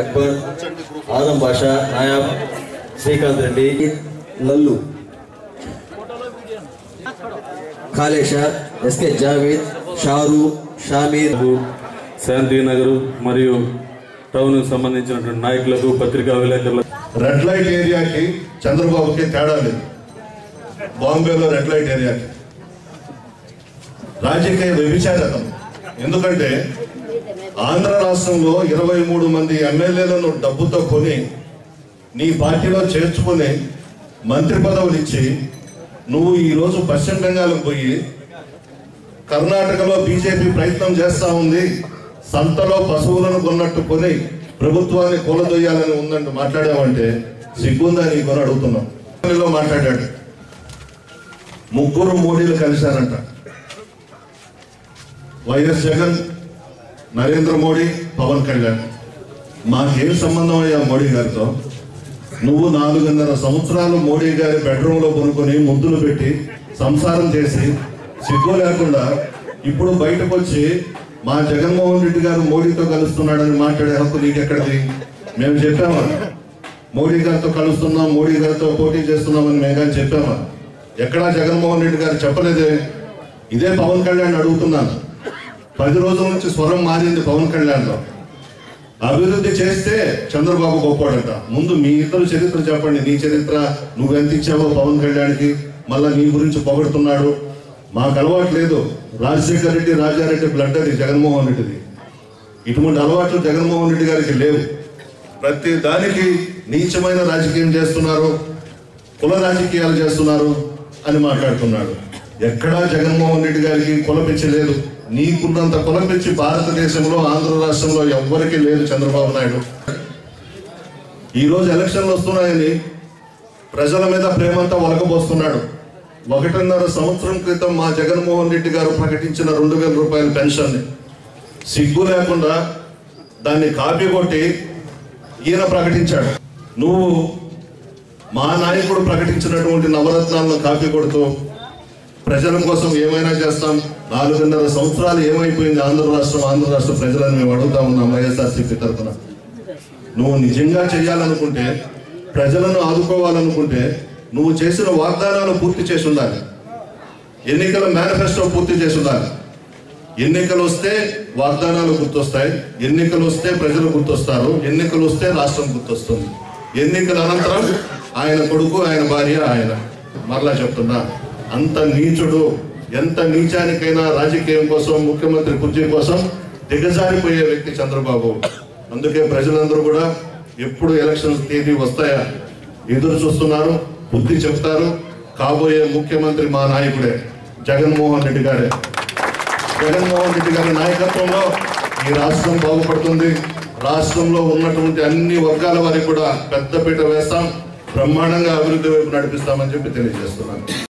Akbar Adam Basha Nayab Srikanth Reddy Lallu Kalesha SK Javed Sharu Shamir Shantinagar మరియు town సంబంధించినటువంటి నాయకులకు పత్రికా విలేకరులకు. రెడ్ లైట్ ఏరియాకి చంద్రబాబుకి తేడా లేదు. బాంబేలో రెడ్ లైట్ ఏరియాకి. రాజకీయ వ్యభిచారతం ఎందుకంటే ఆంధ్ర రాష్ట్రంలో ఇరవై మూడు మంది ఎమ్మెల్యేలను డబ్బుతో కొని నీ పార్టీలో చేర్చుకొని మంత్రి పదవులు ఇచ్చి నువ్వు ఈరోజు పశ్చిమ బెంగాల్కి పోయి కర్ణాటకలో బీజేపీ ప్రయత్నం చేస్తా ఉంది. సంతలో పశువులను కొన్నట్టు కొని ప్రభుత్వాన్ని కూలదొయ్యాలని ఉందంటూ మాట్లాడామంటే సిగ్గుందా నీకు అడుగుతున్నాం. మాట్లాడాడు. ముగ్గురు మోడీలు కలిశారంట. వైఎస్ జగన్ నరేంద్ర మోడీ పవన్ కళ్యాణ్. మాకేం సంబంధం అయ్యా మోడీ గారితో? నువ్వు నాలుగున్నర సంవత్సరాలు మోడీ గారి బెడ్రూమ్లో కొనుక్కొని ముద్దులు పెట్టి సంసారం చేసి సిగ్గు లేకుండా ఇప్పుడు బయటకు వచ్చి మా జగన్మోహన్ రెడ్డి గారు మోడీతో కలుస్తున్నాడని మాట్లాడే హక్కు నీకెక్కడిది? మేము చెప్పామా? మోడీ గారితో కలుస్తున్నాం మోడీ గారితో పోటీ చేస్తున్నామని మేము కానీ చెప్పామా? ఎక్కడా జగన్మోహన్ రెడ్డి గారు చెప్పలేదే? ఇదే పవన్ కళ్యాణ్ అడుగుతున్నాను. పది రోజుల నుంచి స్వరం మారింది పవన్ కళ్యాణ్లో. అభివృద్ధి చేస్తే చంద్రబాబు గొప్పవాడంట. ముందు మీ ఇద్దరు చరిత్ర చెప్పండి. నీ చరిత్ర నువ్వెంత ఇచ్చావో పవన్ కళ్యాణ్కి? మళ్ళీ నీ గురించి పొగడుతున్నాడు. మాకు అలవాటు లేదు. రాజశేఖర రెడ్డి రాజారెడ్డి బ్లడ్ అది జగన్మోహన్ రెడ్డిది. ఇటువంటి అలవాట్లు జగన్మోహన్ రెడ్డి గారికి లేవు. ప్రతి దానికి నీచమైన రాజకీయం చేస్తున్నారు. కుల రాజకీయాలు చేస్తున్నారు అని మాట్లాడుతున్నాడు. ఎక్కడా జగన్మోహన్ రెడ్డి గారికి కులపిచ్చి లేదు నీకున్నంత కులపిచ్చి భారతదేశంలో ఆంధ్ర రాష్ట్రంలో ఎవ్వరికీ లేదు చంద్రబాబు నాయుడు. ఈరోజు ఎలక్షన్లు వస్తున్నాయని ప్రజల మీద ప్రేమంతా ఒలకబోస్తున్నాడు ఒకటిన్నర సంవత్సరం క్రితం మా జగన్మోహన్ రెడ్డి గారు ప్రకటించిన రెండు వేల రూపాయల పెన్షన్ని సిగ్గు లేకుండా దాన్ని కాపీ కొట్టి ఈయన ప్రకటించాడు. నువ్వు మా నాయకుడు ప్రకటించినటువంటి నవరత్నాలను కాపీ కొడుతూ ప్రజల కోసం ఏమైనా చేస్తాం. నాలుగున్నర సంవత్సరాలు ఏమైపోయింది ఆంధ్ర రాష్ట్రం ఆంధ్ర రాష్ట్ర ప్రజలను మేము అడుగుతా ఉన్నాం వైఎస్ఆర్సీపీ తరఫున. నువ్వు నిజంగా చేయాలనుకుంటే ప్రజలను ఆదుకోవాలనుకుంటే నువ్వు చేసిన వాగ్దానాలు పూర్తి చేసి ఉండాలి. ఎన్నికల మేనిఫెస్టో పూర్తి చేసి ఉండాలి. ఎన్నికలు వస్తే వాగ్దానాలు గుర్తొస్తాయి. ఎన్నికలు వస్తే ప్రజలు గుర్తొస్తారు. ఎన్నికలు వస్తే రాష్ట్రం గుర్తొస్తుంది. ఎన్నికల అనంతరం ఆయన కొడుకు ఆయన భార్య ఆయన. మరలా చెప్తున్నా. అంత నీచుడు ఎంత నీచానికైనా రాజకీయం కోసం ముఖ్యమంత్రి కుర్చీ కోసం దిగజారిపోయే వ్యక్తి చంద్రబాబు. అందుకే ప్రజలందరూ కూడా ఎప్పుడు ఎలక్షన్స్ తేదీ వస్తాయా ఎదురు చూస్తున్నారు బుద్ధి చెప్తారు. కాబోయే ముఖ్యమంత్రి మా నాయకుడే జగన్మోహన్ రెడ్డి గారే. జగన్మోహన్ రెడ్డి గారి నాయకత్వంలో ఈ రాష్ట్రం బాగుపడుతుంది. రాష్ట్రంలో ఉన్నటువంటి అన్ని వర్గాల వారికి కూడా పెద్దపీట వేస్తాం. బ్రహ్మాండంగా అభివృద్ధి వైపు నడిపిస్తామని చెప్పి తెలియజేస్తున్నాను.